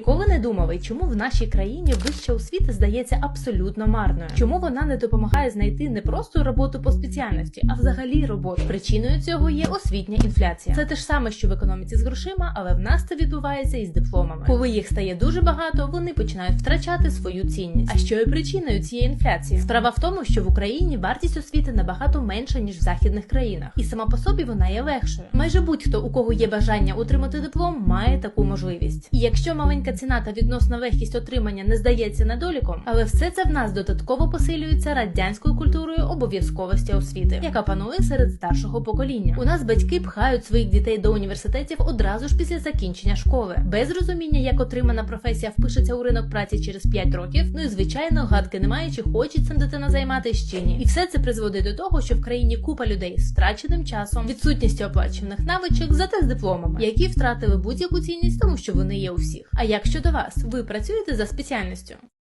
Ніколи не думали, чому в нашій країні вища освіта здається абсолютно марною. Чому вона не допомагає знайти не просто роботу по спеціальності, а взагалі роботу. Причиною цього є освітня інфляція. Це те ж саме, що в економіці з грошима, але в нас це відбувається із дипломами. Коли їх стає дуже багато, вони починають втрачати свою цінність. А що є причиною цієї інфляції? Справа в тому, що в Україні вартість освіти набагато менша ніж в західних країнах, і сама по собі вона є легшою. Майже будь-хто, у кого є бажання отримати диплом, має таку можливість. І якщо маленька ціна та відносна легкість отримання не здається недоліком, але все це в нас додатково посилюється радянською культурою обов'язковості освіти, яка панує серед старшого покоління. У нас батьки пхають своїх дітей до університетів одразу ж після закінчення школи, без розуміння, як отримана професія впишеться у ринок праці через 5 років. Ну і звичайно, гадки немає, чи хоче цим дитина займатися чи ні. І все це призводить до того, що в країні купа людей з втраченим часом, відсутністю оплачуваних навичок, зате з дипломами, які втратили будь-яку цінність, тому що вони є у всіх. А як щодо вас, ви працюєте за спеціальністю?